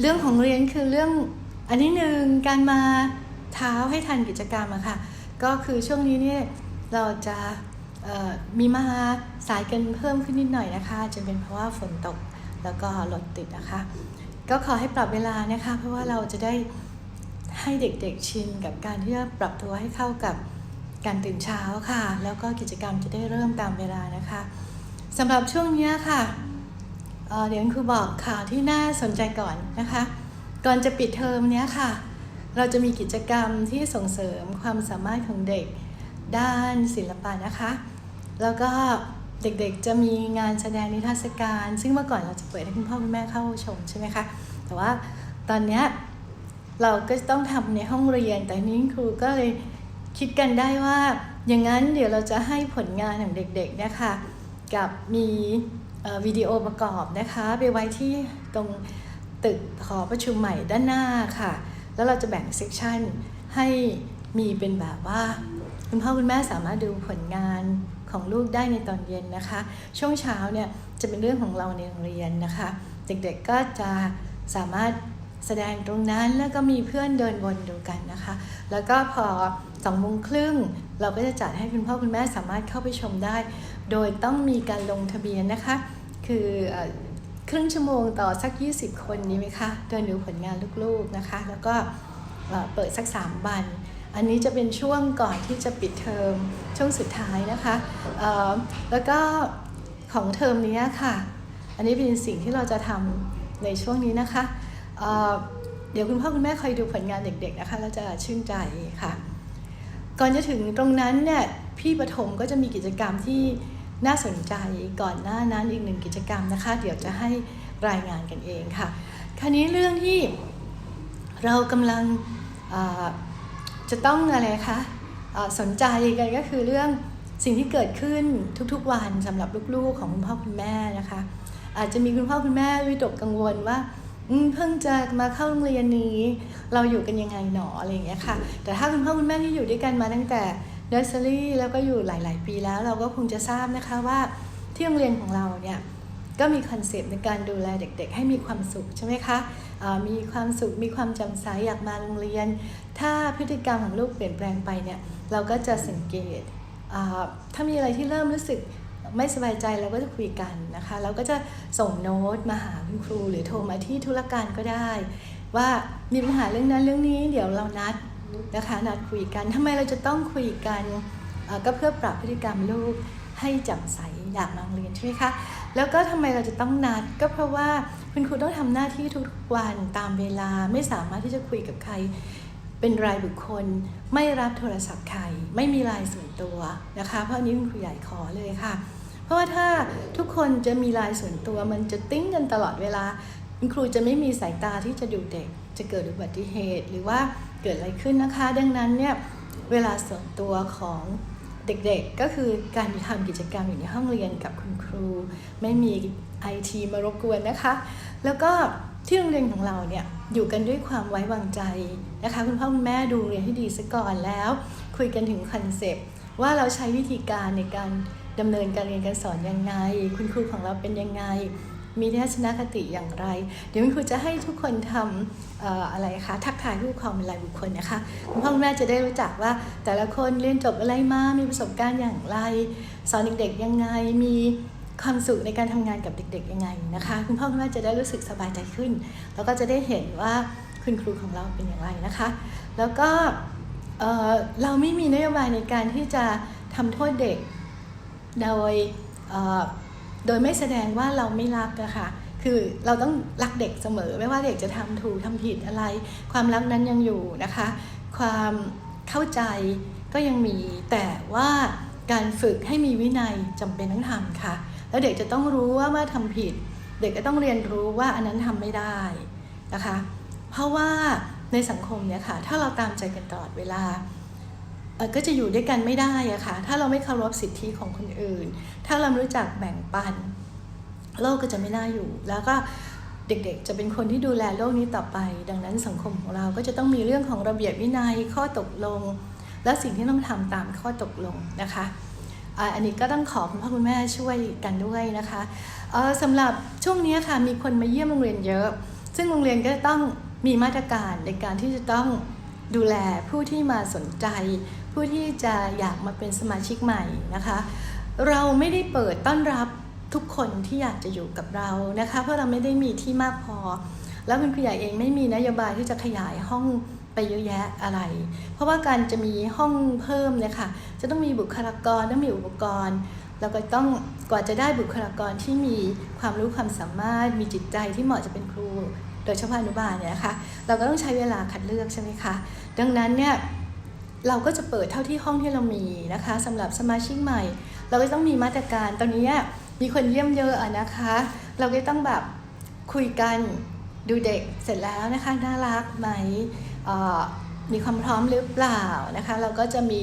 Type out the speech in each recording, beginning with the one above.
เรื่องของเรียนคือเรื่องอันนี้หนึ่งการมาเท้าให้ทันกิจกรรมอะค่ะ ก็คือช่วงนี้เนี่ยเราจะมีมาสายกันเพิ่มขึ้นนิดหน่อยนะคะจะเป็นเพราะว่าฝนตกแล้วก็รถติดนะคะ ก็ขอให้ปรับเวลานะคะ เพราะว่าเราจะได้ให้เด็กๆชินกับการที่จะปรับตัวให้เข้ากับการตื่นเช้าค่ะ แล้วก็กิจกรรมจะได้เริ่มตามเวลานะคะสำหรับช่วงนี้ค่ะ เดี๋ยวคุณครูบอกข่าวที่น่าสนใจก่อนนะคะ ก่อนจะปิดเทอมเนี้ยค่ะ เราจะมีกิจกรรมที่ส่งเสริมความสามารถของเด็กด้านศิลปะนะคะ แล้วก็เด็กๆจะมีงานแสดงนิทรรศการ ซึ่งเมื่อก่อนเราจะเปิดให้คุณพ่อคุณแม่เข้าชมใช่ไหมคะ แต่ว่าตอนเนี้ยเราก็ต้องทำในห้องเรียน แต่นี้ครูก็เลยคิดกันได้ว่า อย่างนั้นเดี๋ยวเราจะให้ผลงานของเด็กๆเนี่ยค่ะกับมี วิดีโอประกอบนะคะไปไว้ที่ตรงตึกหอประชุมใหม่ด้านหน้าค่ะ แล้วเราจะแบ่งเซกชันให้มีเป็นแบบว่า คุณพ่อคุณแม่สามารถดูผลงานของลูกได้ในตอนเย็นนะคะ ช่วงเช้าเนี่ยจะเป็นเรื่องของเราในโรงเรียนนะคะ เด็กๆก็จะสามารถแสดงตรงนั้นแล้วก็มีเพื่อนเดินวนดูกันนะคะ แล้วก็พอสองโมงครึ่งเราก็จะจัดให้คุณพ่อคุณแม่สามารถเข้าไปชมได้ โดยต้องมีการลงทะเบียนนะคะ คือครึ่งชั่วโมงต่อสัก 20 คนนี้ไหมคะเดินดูผลงานลูกๆนะคะ แล้วก็เปิดสัก 3 วัน อันนี้จะเป็นช่วงก่อนที่จะปิดเทอมช่วงสุดท้ายนะคะแล้วก็ของเทอมนี้ค่ะ อันนี้เป็นสิ่งที่เราจะทำในช่วงนี้นะคะเเดี๋ยวคุณพ่อคุณแม่คอยดูผลงานเด็กๆนะคะแล้วจะชื่นใจค่ะ ก่อนจะถึงตรงนั้นเนี่ยพี่ปฐมก็จะมีกิจกรรมที่ น่าสนใจก่อนหน้านั้นอีกหนึ่งกิจกรรมนะคะ เดี๋ยวจะให้รายงานกันเองค่ะ คราวนี้เรื่องที่เรากำลังจะต้องอะไรคะสนใจกันก็คือเรื่องสิ่งที่เกิดขึ้นทุกๆวันสำหรับลูกๆของคุณพ่อคุณแม่นะคะ อาจจะมีคุณพ่อคุณแม่วิตกกังวลว่าเพิ่งจะมาเข้าโรงเรียนนี้ เราอยู่กันยังไงหนออะไรอย่างเงี้ยค่ะ แต่ถ้าคุณพ่อคุณแม่ที่อยู่ด้วยกันมาตั้งแต่ เนอร์เซอรี่แล้วก็อยู่หลาย ๆ ปีแล้วเราก็คงจะทราบนะคะว่าที่โรงเรียนของเราเนี่ยก็มีคอนเซปต์ในการดูแลเด็ก ๆ ให้มีความสุขใช่ไหมคะมีความสุขมีความจำใสอยากมาโรงเรียน ถ้าพฤติกรรมของลูกเปลี่ยนแปลงไปเนี่ยเราก็จะสังเกตถ้ามีอะไรที่เริ่มรู้สึกไม่สบายใจเราก็จะคุยกันนะคะ เราก็จะส่งโน้ตมาหาคุณครู หรือโทรมาที่ธุรการก็ได้ ว่ามีปัญหาเรื่องนั้นเรื่องนี้เดี๋ยวเรานัด นะคะนัดคุยกันทำไมเราจะต้องคุยกันก็เพื่อปรับพฤติกรรมลูกให้แจ่มใสอยากมาเรียนใช่ไหมคะแล้วก็ทำไมเราจะต้องนัดก็เพราะว่าคุณครูต้องทำหน้าที่ทุกๆวันตามเวลาไม่สามารถที่จะคุยกับใคร เป็นรายบุคคล ไม่รับโทรศัพท์ใครไม่มีไลน์ส่วนตัวนะคะเพราะนนี้คุณครูใหญ่ขอเลยค่ะ เพราะว่าถ้าทุกคนจะมีไลน์ส่วนตัว มันจะติ้งกันตลอดเวลา คุณครูจะไม่มีสายตาที่จะดูเด็กจะเกิดอุบัติเหตุหรือว่า เกิดอะไรขึ้นนะคะ ดังนั้นเนี่ยเวลาส่วนตัวของเด็กๆ ก็คือการทำกิจกรรมอยู่ในห้องเรียนกับคุณครู ไม่มีไอทีมารบกวนนะคะ แล้วก็ที่โรงเรียนของเราเนี่ยอยู่กันด้วยความไว้วางใจนะคะ คุณพ่อคุณแม่ดูเรียนให้ดีซะก่อนแล้ว คุยกันถึงคอนเซปต์ว่าเราใช้วิธีการในการดำเนินการเรียนการสอนยังไง คุณครูของเราเป็นยังไง มีทัศนคติอย่างไร เดี๋ยวคุณครูจะให้ทุกคนทำอออะไรคะทักทายผู้ปกครองเป็นรายบุคคลนะคะคุณพ่อคุณแม่จะได้รู้จักว่าแต่ละคนเรียนจบอะไรมามีประสบการณ์อย่างไร สอนเด็กๆยังไงมีความสุขในการทำงานกับเด็กๆยังไงนะคะคุณพ่อคุณแม่จะได้รู้สึกสบายใจขึ้น แล้วก็จะได้เห็นว่าคุณครูของเราเป็นอย่างไรนะคะ แล้วก็เเราไม่มีนโยบายในการที่จะทำโทษเด็กโดยเโดยไม่แสดงว่าเราไม่รักนะคะคือเราต้องรักเด็กเสมอ ไม่ว่าเด็กจะทำถูกทำผิดอะไร ความรักนั้นยังอยู่นะคะ ความเข้าใจก็ยังมี แต่ว่าการฝึกให้มีวินัยจำเป็นต้องทำค่ะ แล้วเด็กจะต้องรู้ว่าเมื่อทำผิด เด็กก็ต้องเรียนรู้ว่าอันนั้นทำไม่ได้นะคะ เพราะว่าในสังคมเนี่ยค่ะ ถ้าเราตามใจกันตลอดเวลา ก็จะอยู่ด้วยกันไม่ได้อะค่ะ ถ้าเราไม่เคารพสิทธิของคนอื่น ถ้าเรารู้จักแบ่งปัน โลกก็จะไม่น่าอยู่ แล้วก็เด็กๆ จะเป็นคนที่ดูแลโลกนี้ต่อไป ดังนั้นสังคมของเราก็จะต้องมีเรื่องของระเบียบวินัยข้อตกลง และสิ่งที่ต้องทำตามข้อตกลงนะคะอันนี้ก็ต้องขอคุณพ่อคุณแม่ช่วยกันด้วยนะคะสำหรับช่วงนี้ค่ะมีคนมาเยี่ยมโรงเรียนเยอะ ซึ่งโรงเรียนก็ต้องมีมาตรการในการที่จะต้องดูแลผู้ที่มาสนใจ ผู้ที่จะอยากมาเป็นสมาชิกใหม่นะคะ เราไม่ได้เปิดต้อนรับทุกคนที่อยากจะอยู่กับเรานะคะ เพราะเราไม่ได้มีที่มากพอ แล้วคุณครูใหญ่เองไม่มีนโยบายที่จะขยายห้องไปเยอะแยะอะไร เพราะว่าการจะมีห้องเพิ่มเนี่ยค่ะจะต้องมีบุคลากรต้องมีอุปกรณ์แล้วก็ต้องกว่าจะได้บุคลากรที่มีความรู้ความสามารถ มีจิตใจที่เหมาะจะเป็นครู โดยเฉพาะอนุบาลเนี่ยนะคะเราก็ต้องใช้เวลาคัดเลือกใช่ไหมคะ ดังนั้นเนี่ย เราก็จะเปิดเท่าที่ห้องที่เรามีนะคะสำหรับสมาชิกใหม่ เราก็ต้องมีมาตรการตอนนี้มีคนเยี่ยมเยอะนะคะ เราก็ต้องแบบคุยกันดูเด็กเสร็จแล้วนะคะน่ารักไหมมีความพร้อมหรือเปล่านะคะ เราก็จะมี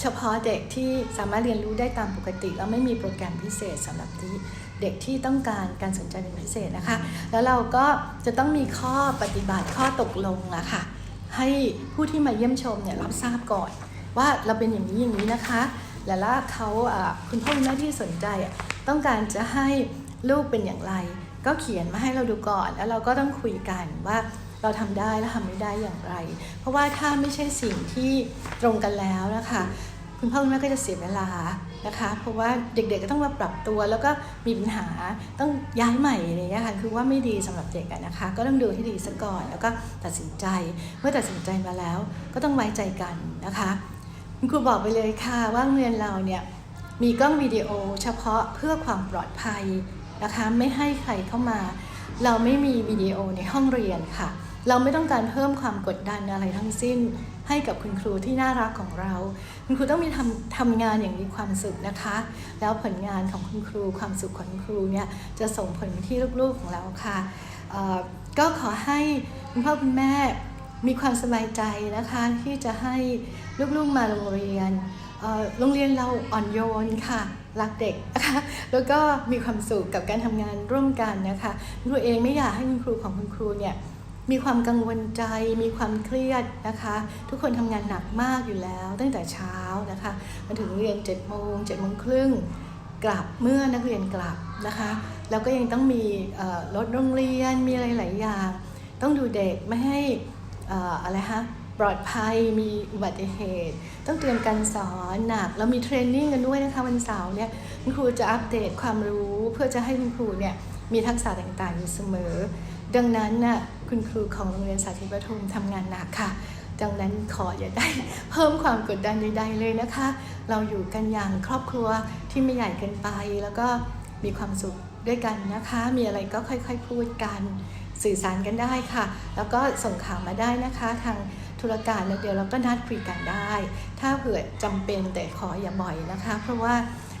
เฉพาะเด็กที่สามารถเรียนรู้ได้ตามปกติ แล้วไม่มีโปรแกรมพิเศษสำหรับที่เด็กที่ต้องการการสนใจเป็นพิเศษนะคะ แล้วเราก็จะต้องมีข้อปฏิบัติข้อตกลงอะค่ะ ให้ผู้ที่มาเยี่ยมชมเนี่ยรับทราบก่อน ว่าเราเป็นอย่างนี้อย่างนี้นะคะ แล้วล่ะเขาคุณพ่อคุณแม่ที่สนใจต้องการจะให้ลูกเป็นอย่างไร ก็เขียนมาให้เราดูก่อน แล้วเราก็ต้องคุยกันว่าเราทำได้และทำไม่ได้อย่างไร เพราะว่าถ้าไม่ใช่สิ่งที่ตรงกันแล้วนะคะ คุณพ่อคุณแม่ก็จะเสียเวลานะคะ เพราะว่าเด็กๆก็ต้องมาปรับตัว แล้วก็มีปัญหาต้องย้ายใหม่อะไรเงี้ยค่ะคือว่าไม่ดีสำหรับเด็กนะคะ ก็ต้องดูให้ดีซะก่อน แล้วก็ตัดสินใจเมื่อตัดสินใจมาแล้ว ก็ต้องไว้ใจกันนะคะคุณครูบอกไปเลยค่ะว่าโรงเรียนเราเนี่ยมีกล้องวิดีโอเฉพาะเพื่อความปลอดภัยนะคะ ไม่ให้ใครเข้ามา เราไม่มีวิดีโอในห้องเรียนค่ะ เราไม่ต้องการเพิ่มความกดดันอะไรทั้งสิ้น ให้กับคุณครูที่น่ารักของเรา คุณครูต้องมีทำทำงานอย่างมีความสุขนะคะ แล้วผลงานของคุณครูความสุขของคุณครูเนี่ยจะส่งผลที่ลูกๆของเราค่ะก็ขอให้คุณพ่อคุณแม่มีความสบายใจนะคะที่จะให้ลูกๆมาโรงเรียนโรงเรียนเราอ่อนโยนค่ะรักเด็กนะคะแล้วก็มีความสุขกับการทำงานร่วมกันนะคะครูเองไม่อยากให้คุณครูของคุณครูเนี่ย มีความกังวลใจ มีความเครียดนะคะ ทุกคนทำงานหนักมากอยู่แล้ว ตั้งแต่เช้านะคะมาถึงเรียน7จ็ดโมงเจ็ดโมงครึ่งกลับเมื่อนักเรียนกลับนะคะ แล้วก็ยังต้องมีรถโรงเรียนมีอะไรหลายอย่าง ต้องดูเด็กไม่ให้ออะไรฮะปลอดภัยมีอุบัติเหตุ ต้องเตรียมการสอนหนักแล้วมีเทรนนิ่งกันด้วยนะคะวันเสาร์เนี่ยคุณครูจะอัปเดตความรู้เพื่อจะให้คุณครูเนี่ยมีทักษะต่างๆอยู่เสมอ ดังนั้นน่ะ คุณครูของโรงเรียนสาธิตประทุมทำงานหนักค่ะ ดังนั้นขออย่าได้เพิ่มความกดดันใดๆเลยนะคะ เราอยู่กันอย่างครอบครัวที่ไม่ใหญ่เกินไป แล้วก็มีความสุขด้วยกันนะคะ มีอะไรก็ค่อยๆพูดกันสื่อสารกันได้ค่ะ แล้วก็ส่งข่าวมาได้นะคะ ทางธุรการแล้วเดี๋ยวเราก็นัดคุยกันได้ ถ้าเผื่อจำเป็นแต่ขออย่าบ่อยนะคะ เพราะว่า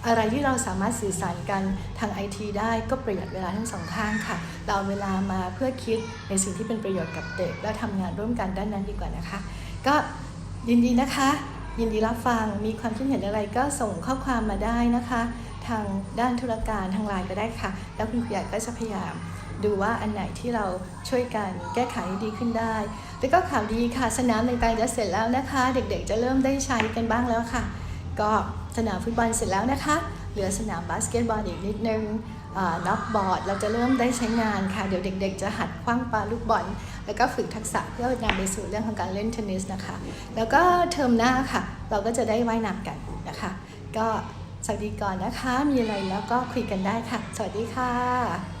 อะไรที่เราสามารถสื่อสารกันทางไอทีได้ก็ประหยัดเวลาทั้งสองข้างค่ะ เราเอาเวลามาเพื่อคิดในสิ่งที่เป็นประโยชน์กับเด็ก และทำงานร่วมกันด้านนั้นดีกว่านะคะ ก็ยินดีนะคะ ยินดีรับฟังมีความคิดเห็นอะไรก็ส่งข้อความมาได้นะคะ ทางด้านธุรการทางไลน์ก็ได้ค่ะ แล้วคุณครูใหญ่ก็จะพยายามดูว่าอันไหนที่เราช่วยกันแก้ไขดีขึ้นได้ แล้วก็ข่าวดีค่ะสนามต่างๆจะเสร็จแล้วนะคะ เด็กๆจะเริ่มได้ใช้กันบ้างแล้วค่ะ ก็ สนามฟุตบอลเสร็จแล้วนะคะ เหลือสนามบาสเกตบอลอีกนิดนึงน็อกบอร์ดเราจะเริ่มได้ใช้งานค่ะ เดี๋ยวเด็กๆ จะหัดคว้างปาลูกบอล แล้วก็ฝึกทักษะเพื่อนำไปสู่เรื่องของการเล่นเทนนิสนะคะ แล้วก็เทอมหน้าค่ะ เราก็จะได้ว่ายน้ำกันนะคะ ก็สวัสดีก่อนนะคะ มีอะไรแล้วก็คุยกันได้ค่ะ สวัสดีค่ะ